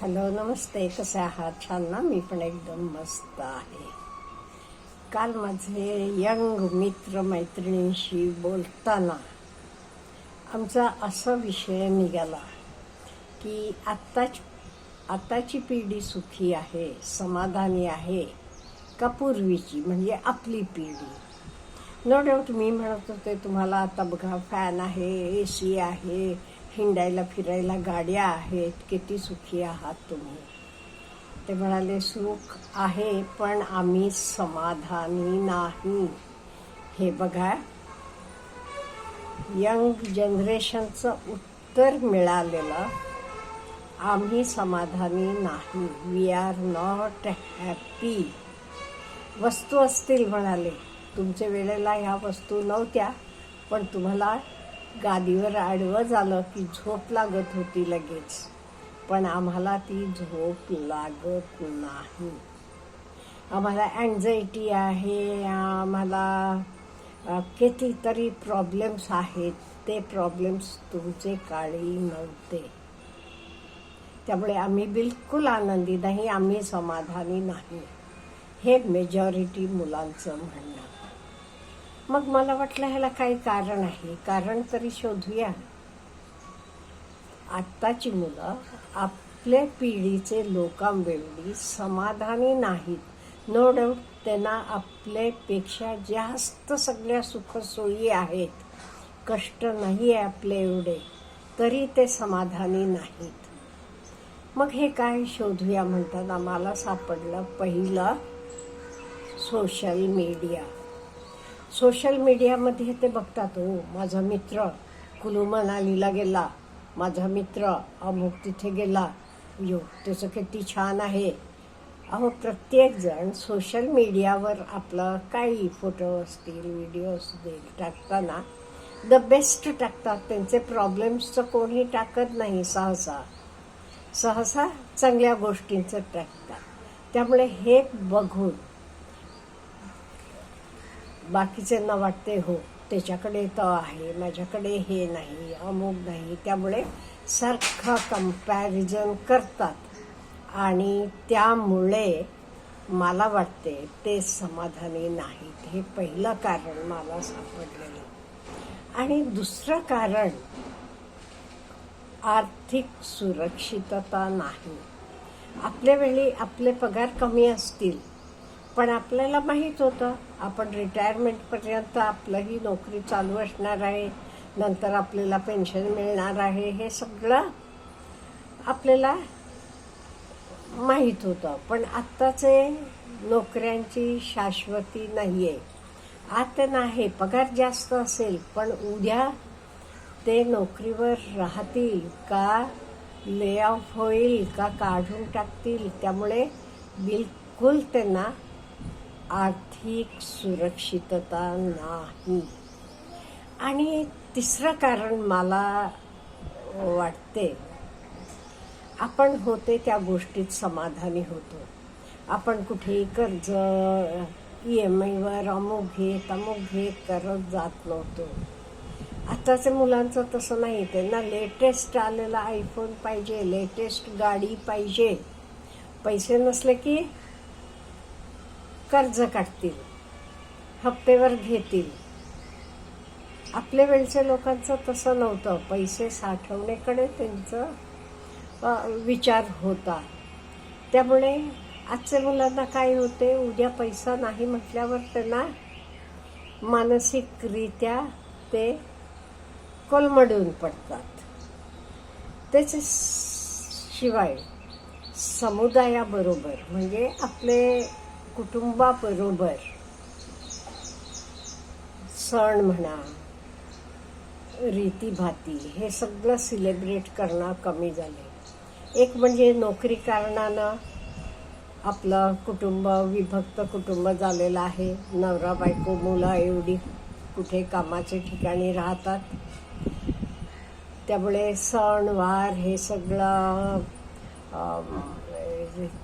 Hello नमस्ते कसे आहात? छान ना? मी पण एकदम मस्त आहे. काल माझे यंग मित्र मैत्रिणींशी बोलताना आमचा असा विषय निघाला की आत्ताच आत्ताची पिढी सुखी आहे समाधानी आहे का पूर्वीची? म्हणजे आपली पिढी. नो डाऊट मी म्हणत होते तुम्हाला आता बघा फॅन आहे ए सी आहे हिंडायला फिरायला गाड्या आहेत. किती सुखी आहात तुम्ही. ते म्हणाले सुख आहे पण आम्ही समाधानी नाही. हे बघा. यंग जनरेशनचं उत्तर मिळालेलं आम्ही समाधानी नाही. वी आर नॉट हॅपी वस्तू असतील म्हणाले. तुमच्या वेळेला ह्या वस्तू नव्हत्या पण तुम्हाला गादीवर आडवं झालं की झोप लागत होती लगेच. पण आम्हाला ती झोप लागत नाही. आम्हाला अँझायटी आहे आम्हाला कितीतरी प्रॉब्लेम्स आहेत. ते प्रॉब्लेम्स तुमचे काळी नव्हते. त्यामुळे आम्ही बिलकुल आनंदी नाही आम्ही समाधानी नाही. हे मेजॉरिटी मुलांचं म्हणणं. मग मला वाटलं ह्याला काही कारण आहे. कारण तरी शोधूया. आत्ताची मुलं आपल्या पिढीचे लोकांवेळी समाधानी नाहीत. नो डाऊट त्यांना आपल्यापेक्षा जास्त सगळ्या सुखसोयी आहेत. कष्ट नाही आहे आपले एवढे. तरी ते समाधानी नाहीत. मग हे काय शोधूया म्हणताना मला सापडलं पहिलं सोशल मीडिया सोशल मीडियामध्ये ते बघतात हो माझा मित्र कुलू मनालीला गेला. माझा मित्र अमुक तिथे गेला. यो त्याचं किती छान आहे. अहो प्रत्येकजण सोशल मीडियावर आपलं काही फोटो असतील व्हिडिओ असतील टाकताना द बेस्ट टाकतात. त्यांचे प्रॉब्लेम्सचं कोणी टाकत नाही सहसा. सहसा चांगल्या गोष्टींचं टाकतात. त्यामुळे हे बघून बाकीच्यांना वाटते हो त्याच्याकडे तर आहे माझ्याकडे हे नाही अमुक नाही. त्यामुळे सारखा कंपॅरिझन करतात. आणि त्यामुळे मला वाटते ते समाधानी नाहीत. हे पहिलं कारण मला सापडलेलं. आणि दुसरं कारण आर्थिक सुरक्षितता नाही. आपल्या वेळी आपले पगार कमी असतील. पण आपल्याला माहीत होतं आपण रिटायरमेंटपर्यंत आपलंही नोकरी चालू असणार आहे नंतर आपल्याला पेन्शन मिळणार आहे हे सगळं आपल्याला माहीत होतं. पण आत्ताचे नोकऱ्यांची शाश्वती नाही आहे आता नाही पगार जास्त असेल पण उद्या ते नोकरीवर राहतील का ले ऑफ होईल का काढून टाकतील त्यामुळे बिलकुल त्यांना आर्थिक सुरक्षितता नाही. आणि तिसरं कारण मला वाटते आपण होते त्या गोष्टीत समाधानी होतो. आपण कुठेही कर्ज ई एम आयवर अमुक घेत अमुक घेत करत जात नव्हतो. आताच्या मुलांचं तसं नाही त्यांना लेटेस्ट आलेला आयफोन पाहिजे लेटेस्ट गाडी पाहिजे. पैसे नसले की कर्ज काढतील हप्तेवर घेतील. आपल्या वेळच्या लोकांचं तसं नव्हतं. पैसे साठवण्याकडे त्यांचं विचार होता. त्यामुळे आजच्या मुलांना काय होते? उद्या पैसा नाही म्हटल्यावर त्यांना मानसिकरित्या ते कोलमडून पडतात. त्याच शिवाय समुदायाबरोबर म्हणजे आपले कुटुंबाबरोबर सण म्हणा रीतीभाती हे सगळं सिलेब्रेट करणं कमी झाले एक म्हणजे नोकरी कारणानं आपलं कुटुंब विभक्त कुटुंब झालेलं आहे. नवरा बायको मुलं एवढी कुठे कामाच्या ठिकाणी राहतात. त्यामुळे सण वार हे सगळं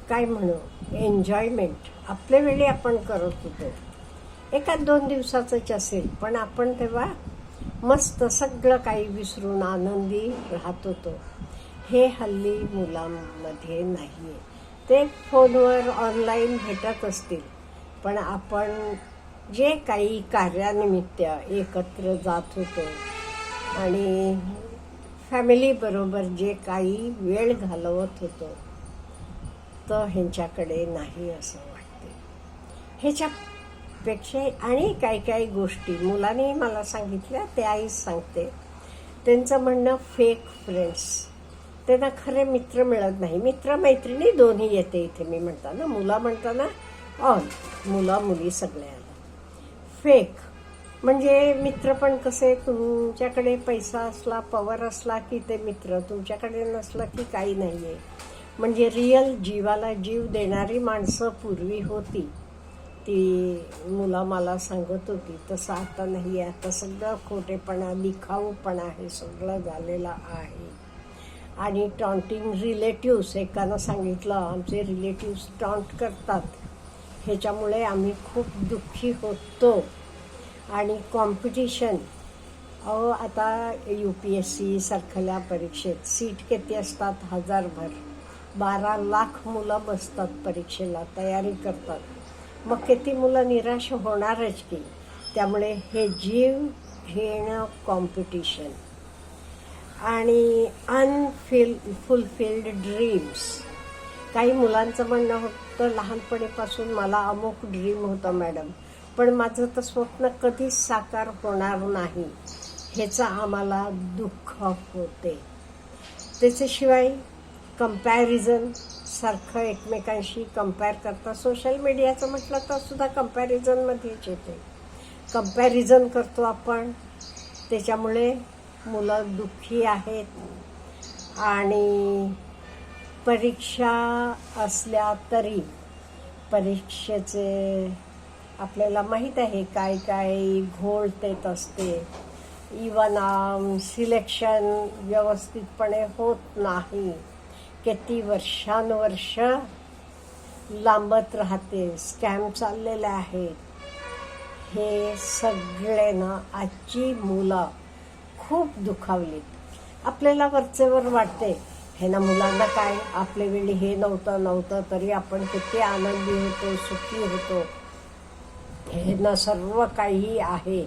काय म्हणू? एन्जॉयमेंट. आपल्या वेळी आपण करत होतो. एका दोन दिवसाचंच असेल पण आपण तेव्हा मस्त सगळं काही विसरून आनंदी राहत होतो. हे हल्ली मुलांमध्ये नाही आहे ते फोनवर ऑनलाईन भेटत असतील पण आपण जे काही कार्यानिमित्त एकत्र जात होतो आणि फॅमिलीबरोबर जे काही वेळ घालवत होतो फक्त ह्यांच्याकडे नाही असं वाटते. ह्याच्यापेक्षा आणि काही काही गोष्टी मुलांनी मला सांगितल्या ते आईच सांगते. त्यांचं म्हणणं फेक फ्रेंड्स त्यांना खरे मित्र मिळत नाही. मित्र मैत्रिणी दोन्ही येते इथे मी म्हणताना. मुला म्हणताना ऑल मुला मुली सगळ्याला. फेक म्हणजे मित्र पण कसे? तुमच्याकडे पैसा असला पवर असला की ते मित्र. तुमच्याकडे नसला की काही नाही आहे म्हणजे रिअल जीवाला जीव देणारी माणसं पूर्वी होती. ती मुलं मला सांगत होती तसं आता नाही आहे आता सगळं खोटेपणा दिखाऊपणा हे सगळं झालेलं आहे. आणि टॉन्टिंग रिलेटिव्स एकानं सांगितलं आमचे रिलेटिव्स टॉन्ट करतात. ह्याच्यामुळे आम्ही खूप दुःखी होतो. आणि कॉम्पिटिशन अहो आता यू पी एस सी सारखल्या परीक्षेत सीट किती असतात? हजारभर बारा लाख मुलं बसतात परीक्षेला तयारी करतात. मग किती मुलं निराश होणारच की त्यामुळे हे जीव घेणं कॉम्पिटिशन आणि अनफिल फुलफिल्ड ड्रीम्स काही मुलांचं म्हणणं होतं लहानपणीपासून मला अमुक ड्रीम होतं मॅडम पण माझं तर स्वप्न कधीच साकार होणार नाही ह्याचं आम्हाला दुःख होते. त्याच्याशिवाय कंपॅरिझन सारखं एकमेकांशी कंपेअर करता. सोशल मीडियाचं म्हटलं तर सुद्धा कम्पॅरिझनमध्येच येते. कंपॅरिझन करतो आपण. त्याच्यामुळे मुलं दुःखी आहेत. आणि परीक्षा असल्या तरी परीक्षेचे आपल्याला माहीत आहे काय काय घोळ देत असते. इवन सिलेक्शन um, व्यवस्थितपणे होत नाही. किती वर्षानुवर्ष लांबत राहते स्कॅम चाललेले आहेत. हे सगळे ना आजची मुलं खूप दुखावली आपल्याला वरचेवर वाटते हे ना मुलांना काय आपल्या वेळी हे नव्हतं नव्हतं तरी आपण किती आनंदी होतो सुखी होतो. हे ना सर्व काही आहे.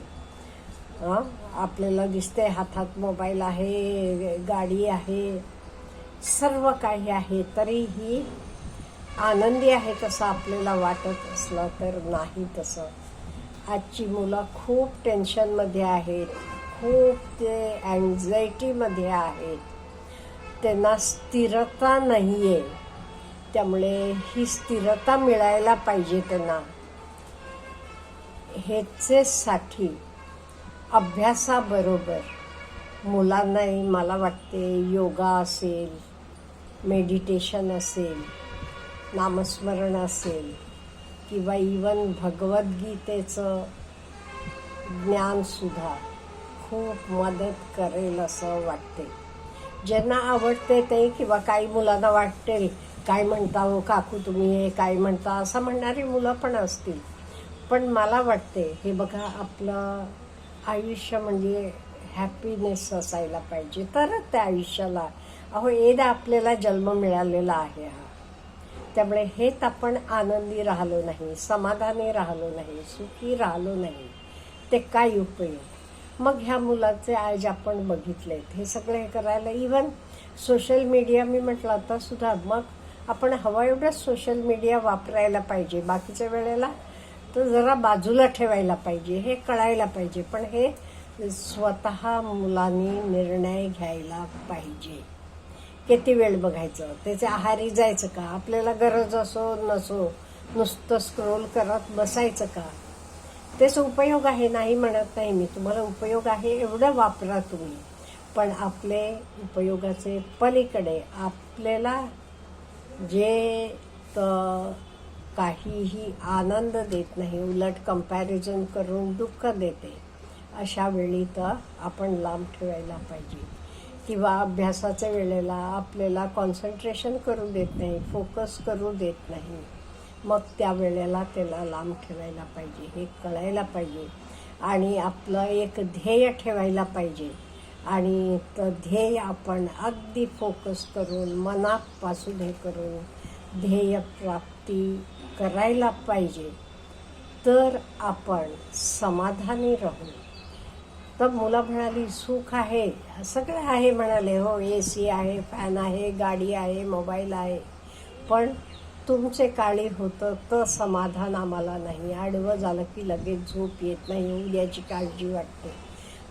आपल्याला दिसते हातात मोबाईल आहे गाडी आहे. सर्व काही आहे तरीही आनंदी आहे तसं आपल्याला वाटत असलं तर नाही तसं. आजची मुलं खूप टेन्शनमध्ये आहेत खूप ते अँझायटीमध्ये आहेत. त्यांना स्थिरता नाही आहे त्यामुळे ही स्थिरता मिळायला पाहिजे त्यांना. ह्याचेसाठी अभ्यासाबरोबर मुलांनाही मला वाटते योगा असेल मेडिटेशन असेल नामस्मरण असेल किंवा इवन भगवद्गीतेचं ज्ञानसुद्धा खूप मदत करेल असं वाटते. ज्यांना आवडते ते किंवा काही मुलांना वाटेल काय म्हणता हो काकू तुम्ही हे काय म्हणता? असं म्हणणारी मुलं पण असतील. पण मला वाटते हे बघा आपलं आयुष्य म्हणजे हॅपीनेस असायला पाहिजे. तरच त्या आयुष्याला अहो एदा आपल्याला जन्म मिळालेला आहे हा. त्यामुळे हेच आपण आनंदी राहिलो नाही समाधानी राहिलो नाही सुखी राहिलो नाही. ते काय उपयोग? मग ह्या मुलाचे आज आपण बघितलेत. हे सगळे हे करायला इवन सोशल मीडिया मी म्हटलं आता सुद्धा मग आपण हवा एवढंच सोशल मीडिया वापरायला पाहिजे. बाकीच्या वेळेला तर जरा बाजूला ठेवायला पाहिजे हे कळायला पाहिजे. पण हे स्वतः मुलांनी निर्णय घ्यायला पाहिजे. किती वेळ बघायचं? त्याच्या आहारी जायचं का? आपल्याला गरज असो नसो नुसतं स्क्रोल करत बसायचं का? तेच उपयोग आहे नाही म्हणत नाही मी. तुम्हाला उपयोग आहे एवढं वापरा तुम्ही. पण आपले उपयोगाचे पलीकडे आपल्याला जे त- काहीही आनंद देत नाही उलट कंपॅरिझन करून दुःख देते अशा वेळी तर आपण लांब ठेवायला पाहिजे. किंवा अभ्यासाच्या वेळेला आपल्याला कॉन्सन्ट्रेशन करू देत नाही फोकस करू देत नाही मग त्या वेळेला त्याला लांब ठेवायला पाहिजे हे कळायला पाहिजे आणि आपलं एक ध्येय ठेवायला पाहिजे आणि तर ध्येय आपण अगदी फोकस करून मनापासून हे करून ध्येय प्राप्ती करायला पाहिजे. तर आपण समाधानी राहू. तर मुलं म्हणाली सुख आहे. सगळं आहे म्हणाले हो ए सी आहे फॅन आहे गाडी आहे मोबाईल आहे. पण तुमचे काळी होतं तर समाधान आम्हाला नाही. आडवं झालं की लगेच झोप येत नाही उद्याची काळजी वाटते.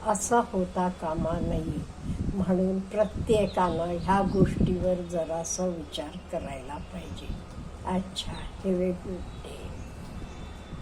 असं होता कामा नाही म्हणून प्रत्येकानं ह्या गोष्टीवर जरासा विचार करायला पाहिजे. अच्छा हे वेगळे.